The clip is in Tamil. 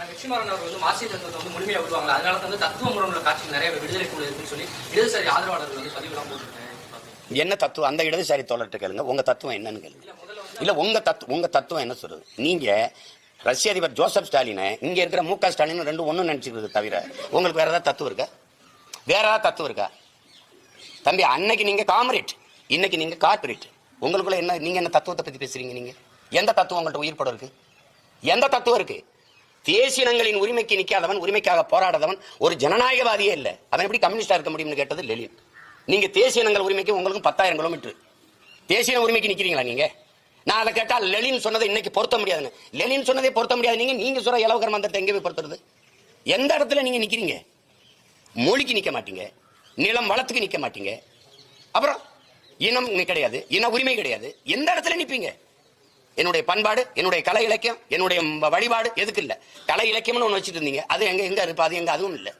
வெற்றிமாறன் அவர் வந்து மாசிய தத்துவத்தை வந்து முழுமையா விடுவாங்க அதனால தான் வந்து தத்துவ முறையில் காட்சி நிறைய விடுதலை குழு இருக்குன்னு சொல்லி இடதுசாரி ஆதரவாளர்கள் வந்து பதிவுலாம் போட்டுருக்கேன் என்ன தத்துவம்? அந்த இடதுசாரி தோழர்கிட்ட கேளுங்க. உங்க தத்துவம் என்னன்னு கேளுங்க. இல்ல உங்க தத்துவம் உங்க தத்துவம் என்ன சொல்றது? நீங்க ரஷ்ய அதிபர் ஜோசப் ஸ்டாலினை இங்க இருக்கிற மு க ஸ்டாலின் ரெண்டும் ஒண்ணு நினைச்சுக்கிறது தவிர உங்களுக்கு வேற ஏதாவது தத்துவம் இருக்கா? வேற ஏதாவது தத்துவம் இருக்கா? தம்பி அன்னைக்கு நீங்க காமரேட். இன்னைக்கு நீங்க கார்பரேட் உங்களுக்குள்ள என்ன நீங்க என்ன தத்துவத்தை பத்தி பேசுறீங்க நீங்க? எந்த தத்துவம் உங்கள்ட்ட உயிர் படம் இருக்கு? எந்த தத்துவம் இருக்கு? தேசியனங்களின் உரிமைக்கு நிற்காதவன் உரிமைக்காக போராடாதவன் ஒரு ஜனநாயகவாதியே இல்லை. அவன் எப்படி கம்யூனிஸ்டா இருக்க முடியும்னு கேட்டது லெலின் நீங்க தேசியனங்கள் உரிமைக்கு உங்களுக்கும் பத்தாயிரம் கிலோமீட்டர். தேசிய உரிமைக்கு நிக்கிறீங்களா நீங்க? நான் அதை கேட்டால் லெனின் சொன்னதை இன்னைக்கு பொருத்த முடியாதுன்னு. லெனின் சொன்னதை பொருத்த முடியாது. நீங்க நீங்க சொல்ற இலவகர மந்திரத்தை எங்கே போய் பொறுத்துறது எந்த இடத்துல நீங்க நிக்கிறீங்க? மொழிக்கு நிக்க மாட்டீங்க. நிலம் வளத்துக்கு நிக்க மாட்டீங்க. அப்புறம் இனம் கிடையாது. இன உரிமை கிடையாது. எந்த இடத்துல நிற்பீங்க என்னுடைய பண்பாடு என்னுடைய கலை இலக்கியம் என்னுடைய வழிபாடு எதுக்கு இல்லை? கலை இலக்கியம்னு ஒன்று வச்சுட்டு இருந்தீங்க. அது எங்க எங்க இருப்பா அது எங்க அதுவும் இல்லை.